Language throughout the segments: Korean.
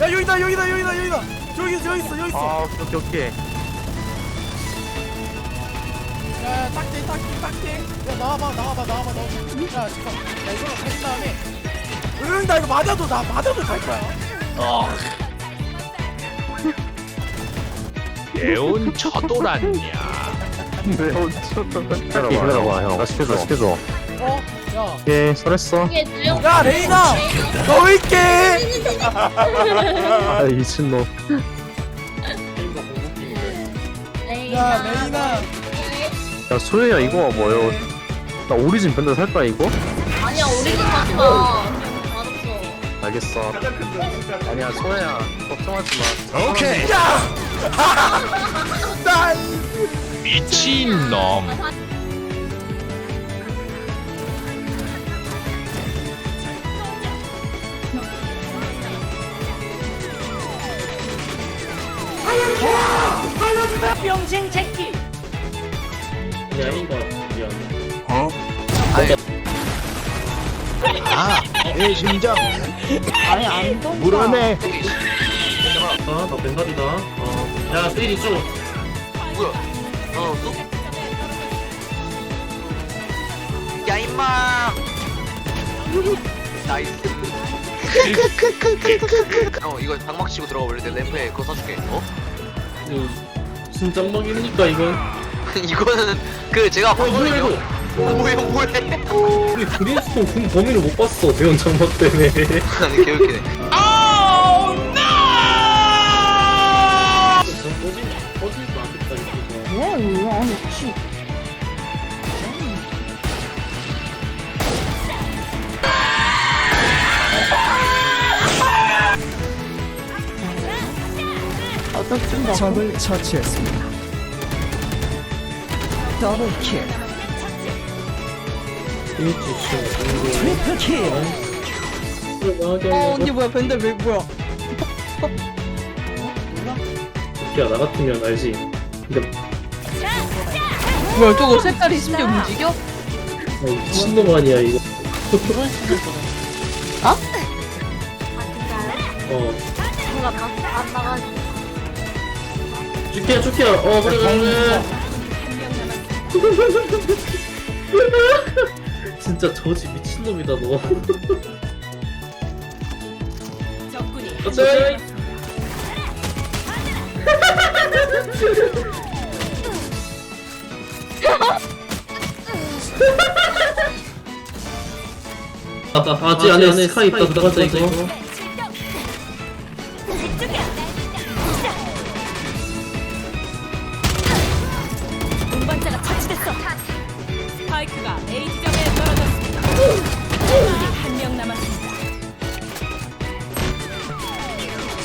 야 여기다 여기다 여기다 여기다. 저기 있어 여기 있어 여기 있어. 아 오케이 오케이 오케이. 야 딱대 딱대 딱대 야 나와봐 나와봐 나와봐 나와봐. 야 잠깐. 야 이거로 가진 다음에. 응나 이거 맞아도 나 맞아도 갈 거야. 예운 처돌았냐? 매운 기다려봐 기다려봐 형. 다시 켜줘 다시 켜줘. 어? 야 오케이 설했어. 이게 야 레이나! 너 있게 아 미친놈. 야 레이나. 야 소혜야 이거 뭐예요. 나 오리진 밴드 살까 이거? 아니야 우리도 맞다. 알았어. 알겠어. 아니야 소혜야. 걱정하지 마. 오케이. 나 미친놈 병신 새끼. 내 심장. 물어내. 아, 나 벤달이다. 어. 야, 세일 이쪽. 야 임마. 나이스. 어 이거 방막 치고 들어가 볼래? 내 램프에 그거 써줄게. 어? 이거 무슨 짬막입니까, 이건? 이거는 그 제가 어, 뭐야, 봤거든요 이거? 뭐야 뭐야 우리 그린스톤 군 범위를 못 봤어, 대원 장막 때문에. 아니 개웃기네 꺼지면, 꺼지지도 않겠다, 이거. 적을 처치했습니다. 더블킬, 스위치 치고, 트리플킬. 이거. 어 언니 뭐야 밴들 왜 뭐야 야, 나 같으면 알지. 근데, 뭐야 저거 색깔이 심지어 움직여? 아, 미친놈 아니야, 이거. 아? 어. 누가 안 나가지 죽기야, 죽기야. 어, 그래, 그래, 그래. 진짜 저지 미친놈이다, 너. 가자! 아, 나 바지 안에 스카 있다 들어가자 이거 처치됐어. 스파이크가 A 지점에 떨어졌습니다. 한 명 남았습니다.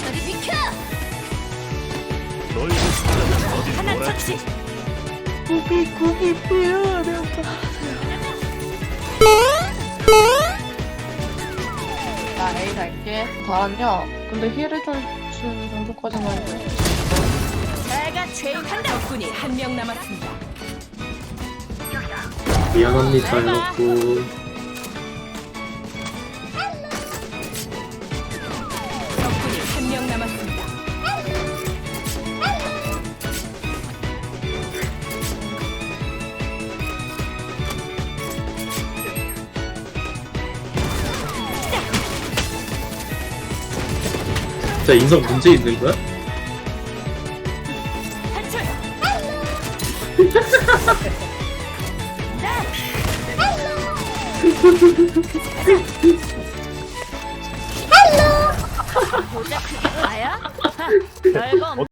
저리 비켜 하나 처치. 나 A 갈게 다았냐 근데 힐을 좀 주는 정도까지만 해도 내가 죄인한다. 적군이 한 명 남았습니다. 미안합니다 여러분 적군이 한 명 남았습니다. 진짜 인성 문제 있는 거야? 탈출. 모자 크기 없네.